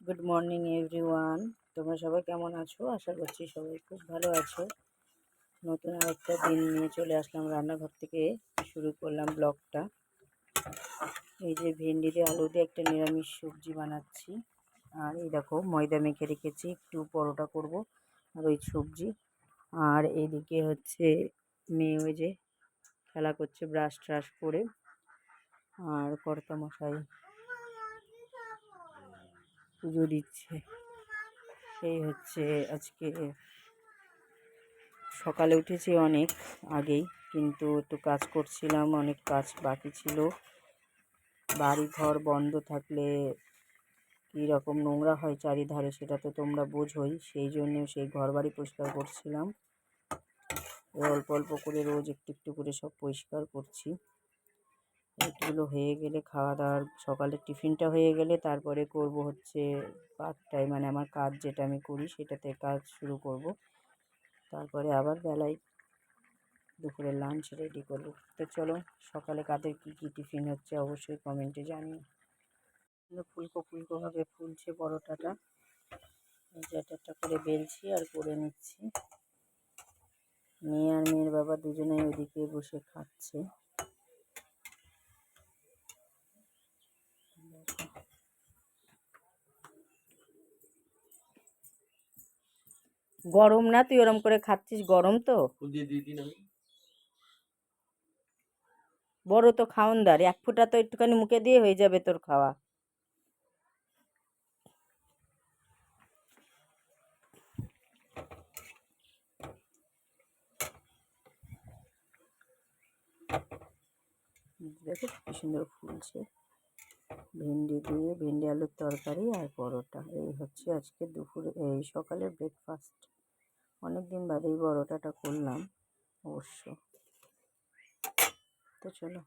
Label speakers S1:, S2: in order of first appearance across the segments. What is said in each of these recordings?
S1: Good morning everyone তোমরা সবাই কেমন আছো? আশা করছি সবাই খুব ভালো আছো। নতুন আরেকটা দিন নিয়ে চলে আসলাম রান্নাঘর থেকে। শুরু করলাম ব্লগটা। এই যে ভেন্ডি দিয়ে আলু দিয়ে একটা নিরামিষ সবজি বানাচ্ছি। আর এই দেখো, ময়দা মেখে রেখেছি। একটু পরোটা করব আর ওই সবজি। আর এইদিকে হচ্ছে মেয়ে ওই যে খেলা করছে, ব্রাশ ট্রাশ করে। আর কর্তা মশাই পুজো দিচ্ছে। সেই হচ্ছে আজকে সকালে উঠেছি অনেক আগেই, কিন্তু একটু কাজ করছিলাম, অনেক কাজ বাকি ছিল। বাড়ি ঘর বন্ধ থাকলে কী রকম নোংরা হয় চারিধারে সেটা তো তোমরা বোঝোই, সেই জন্য সেই ঘর বাড়ি পরিষ্কার করছিলাম। অল্প অল্প করে রোজ একটু একটু করে সব পরিষ্কার করছি। এগুলো হয়ে গেলে খাওয়া দাওয়ার সকালে টিফিনটা হয়ে গেলে তারপরে করব হচ্ছে পার্টটাই মানে আমার কাজ যেটা আমি করি সেটাতে কাজ শুরু করব। তারপরে আবার বেলায় দুপুরে লাঞ্চ রেডি করব। তো চলো, সকালে কাদের কী কী টিফিন হচ্ছে অবশ্যই কমেন্টে জানিও। ফুলকো ফুলকোভাবে ফুলছে একটা একটা করে বেলছি আর করে নিচ্ছি। মেয়ে আর মেয়ের বাবা দুজনেই ওদিকে বসে খাচ্ছে। গরম না? তুই ওরম করে খাচ্ছিস গরম তো? বড় তো খাওনদার এক ফোঁটা তো একটুখানি মুখে দিয়ে হয়ে যাবে তোর খাওয়া। দেখো কি সুন্দর ফুলছে। ভেন্ডি দিয়ে ভেন্ডি আলুর তরকারি আর পরোটা। এই হচ্ছে আজকে দুপুরে, এই সকালের ব্রেকফাস্ট অনেক দিন বাদেই পরোটাটা করলাম অবশ্য। তো চলো।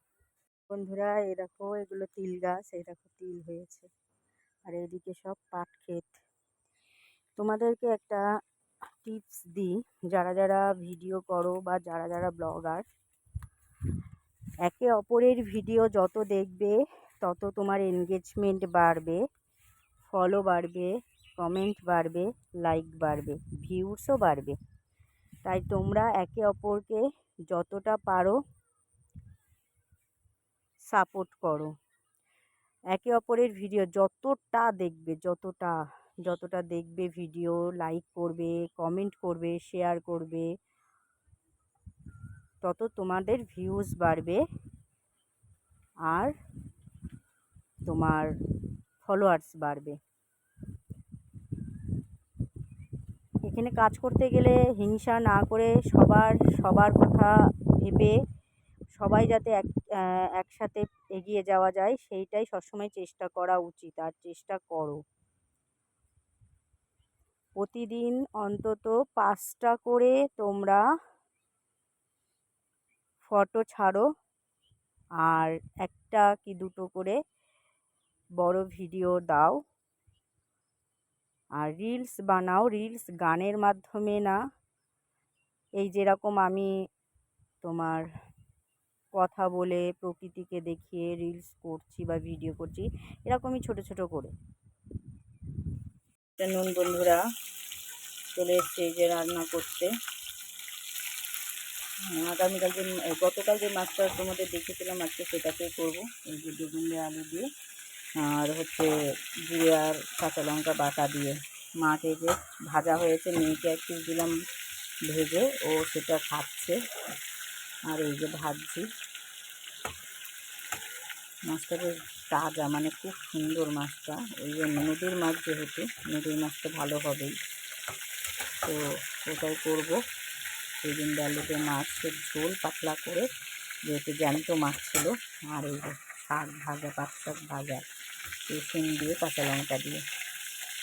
S1: বন্ধুরা, এই দেখো, এগুলো তিল গাছ, এই দেখো তিল হয়েছে। আর এইদিকে সব পাট ক্ষেত। তোমাদেরকে একটা টিপস দিই, যারা যারা ভিডিও করো বা যারা যারা ব্লগার, একে অপরের ভিডিও যত দেখবে তত তোমার এনগেজমেন্ট বাড়বে ফলো বাড়বে কমেন্ট বাড়বে লাইক বাড়বে ভিউসও বাড়বে। তাই তোমরা একে অপরকে যতটা পারো সাপোর্ট করো। একে অপরের ভিডিও যতটা দেখবে, যতটা যতটা দেখবে ভিডিও লাইক করবে কমেন্ট করবে শেয়ার করবে, তত তোমাদের ভিউজ বাড়বে। আর তোমার ফলোয়ার্স বাড়বে। এখানে কাজ করতে গেলে হিংসা না করে সবার সবার কথা ভেবে সবাই যাতে এক একসাথে এগিয়ে যাওয়া যায়, সেইটাই সবসময় চেষ্টা করা উচিত আর চেষ্টা করো। প্রতিদিন অন্তত পাঁচটা করে তোমরা ফটো ছাড়ো আর একটা কি দুটো করে বড় ভিডিও দাও। আর রিলস বানাও রিলস গানের মাধ্যমে না। এই যেরকম আমি তোমার কথা বলে প্রকৃতিকে দেখিয়ে রিলস করছি বা ভিডিও করছি, এরকমই ছোট ছোট করে। নুন বন্ধুরা, চলে এসছে যে রান্না করতে। আগামীকাল যে, গতকাল যে মাছটা তোমাদের দেখেছিলাম, আজকে সেটাকেই করব। এই যে বেগুনে আলু দিয়ে। আর হচ্ছে জিরে আর কাঁচা লঙ্কা বাটা দিয়ে মাকে যে ভাজা হয়েছে, মেয়েকে এক পিস দিলাম ভেজে, ও সেটা খাচ্ছে। আর এই যে ভাজছি। মাছটা বেশ তাজা মানে খুব সুন্দর মাছটা। ওই জন্য নদীর মাছ যেহেতু নদীর মাছটা ভালো হবেই। তো ওটাই করব। সেই দিন ডালুতে মাছের ঝোল পাতলা করে, যেহেতু জ্যান্ত মাছ ছিল, আর এই যে শাক ভাজা পাট শাক ভাজা। রসুন দিয়ে কাঁচা লঙ্কা দিয়ে।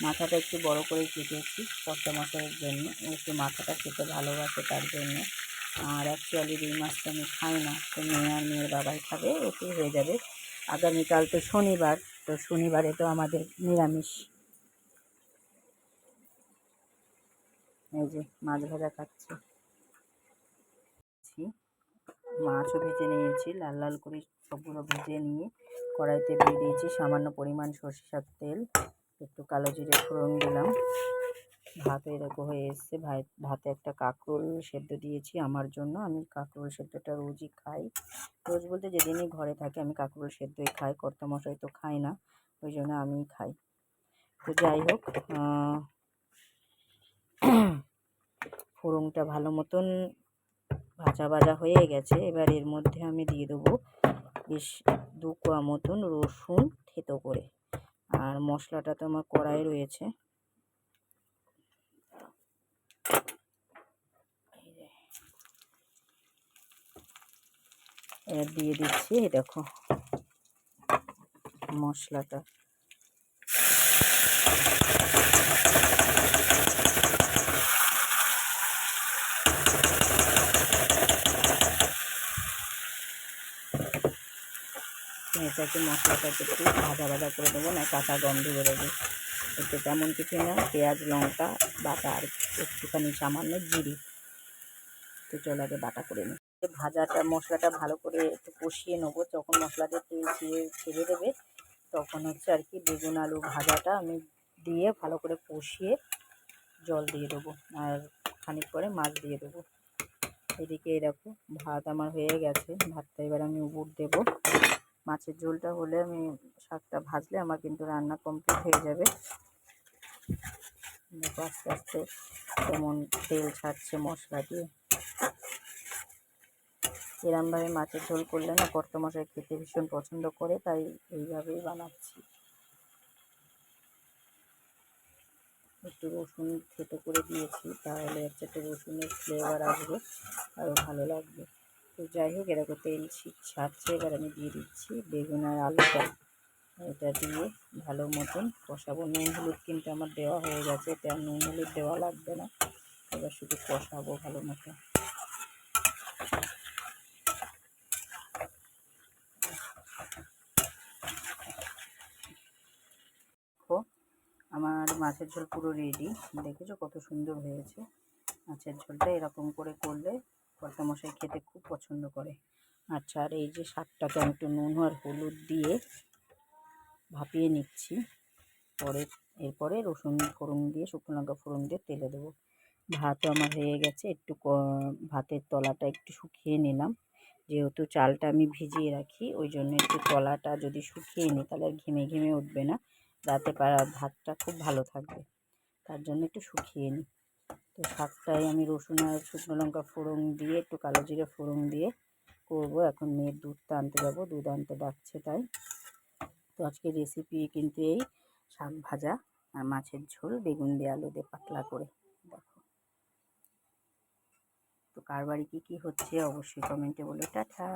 S1: মাথাটা একটু বড় করে কেটেছি কর্তা মশাইয়ের জন্য। একটু মাথাটা খেতে ভালোবাসে তার জন্য। আর অ্যাকচুয়ালি রুই মাছটা আমি খাই না, তো মেয়ে আর মেয়ের বাবাই খাবে ওকে হয়ে যাবে। আগামীকাল তো শনিবার, তো শনিবারে তো আমাদের নিরামিষ। এই যে মাছ ভাজা খাচ্ছে। মাছও ভেজে নিয়েছি, লাল লাল করে সবগুলো ভেজে নিয়ে কড়াইতে দিয়ে দিয়েছি সামান্য পরিমাণ সরষের তেল, একটু কালো জিরে ফোড়ন দিলাম। ভাত এরকম হয়ে এসছে। ভাতে একটা কাঁকরোল সেদ্ধ দিয়েছি আমার জন্য। আমি কাঁকরোল সেদ্ধটা রোজই খাই। রোজ বলতে যেদিনই ঘরে থাকে আমি কাঁকরোল সেদ্ধই খাই, কর্তামশাই তো খাই না, ওই জন্য আমিই খাই। তো যাই হোক ফোড়নটা ভালো মতন ভাজা ভাজা হয়ে গেছে। এবার এর মধ্যে আমি দিয়ে দেবো বেশ দু কোয়া মতন রসুন থেতো করে। আর মশলাটা তো আমার কড়াই রয়েছে। দিয়ে দিচ্ছি দেখো মশলাটা। এটাকে মশলাটাকে একটু ভাজা ভাজা করে দেবো না কাঁচা গন্ধ বেরোবে। এতে তেমন কিছু না, পেঁয়াজ, লঙ্কা, বাটা আর একটুখানি সামান্য জিরি। তো চলো আগে বাটা করে নিই। ভাজাটা, মশলাটা ভালো করে একটু কষিয়ে নেব। যখন মশলাটা তেল ছেড়ে ছেড়ে দেবে, তখন হচ্ছে আর কি বেগুন, আলু ভাজাটা আমি দিয়ে ভালো করে কষিয়ে জল দিয়ে দেবো। আর খানিক পরে মাছ দিয়ে দেবো। এদিকে এরকম, ভাত আমার হয়ে গেছে। ভাতটা এবার আমি উবুর দেবো। মাছের ঝোলটা হলে আমি শাকটা ভাজলে আমার কিন্তু রান্না কমপ্লিট হয়ে যাবে। দেখো আস্তে আস্তে কেমন তেল ছাড়ছে মশলা দিয়ে। এরমভাবে মাছের ঝোল করলে না কর্ত মশাই খেতে ভীষণ পছন্দ করে, তাই এইভাবেই বানাচ্ছি। একটু রসুন থেতো করে দিয়েছি, তাহলে হচ্ছে একটু রসুনের ফ্লেভার আসবে আরও ভালো লাগবে। তো যাই হোক এরকম তেল ছাড়ছে এবার আমি দিয়ে দিচ্ছি বেগুন আর আলুটা এটা দিয়ে ভালো মতন কষাবো। নুন হলুদ কিন্তু আমার দেওয়া হয়ে গেছে আর নুন হলুদ দেওয়া লাগবে না। এবার শুধু কষাবো ভালো মতো। আমার মাছের ঝোল পুরো রেডি দেখেছ কত সুন্দর হয়েছে? মাছের ঝোলটা এরকম করে করলে কর্তামশাই খেতে খুব পছন্দ করে। আচ্ছা আর এই যে শাকটাকে আমি একটু নুন আর হলুদ দিয়ে ভাপিয়ে নিচ্ছি। পরে, এরপরে রসুন ফোড়ন দিয়ে, শুকনো লঙ্কা ফোড়ন দিয়ে তেলে দেবো। ভাতও আমার হয়ে গেছে, একটু ভাতের তলাটা একটু শুকিয়ে নিলাম। যেহেতু চালটা আমি ভিজিয়ে রাখি, ওই জন্য একটু তলাটা যদি শুকিয়ে নিই, তাহলে আর ঘেমে ঘেমে উঠবে না। রাতে ভাতটা খুব ভালো থাকবে। তার জন্য একটু শুকিয়ে নিই। তো শাকটাই আমি রসুন আর শুকনো লঙ্কা ফোড়ন দিয়ে, একটু কালো জিরে ফোড়ন দিয়ে করব। এখন মেয়ের দুধটা আনতে যাব, দুধ আনতে ডাকছে তাই। তো আজকে রেসিপি কিন্তু এই শাক ভাজা আর মাছের ঝোল, বেগুন দিয়ে আলু দিয়ে পাতলা করে। দেখো। তো কার বাড়ি কী কী হচ্ছে অবশ্যই কমেন্টে বলে। টাটা।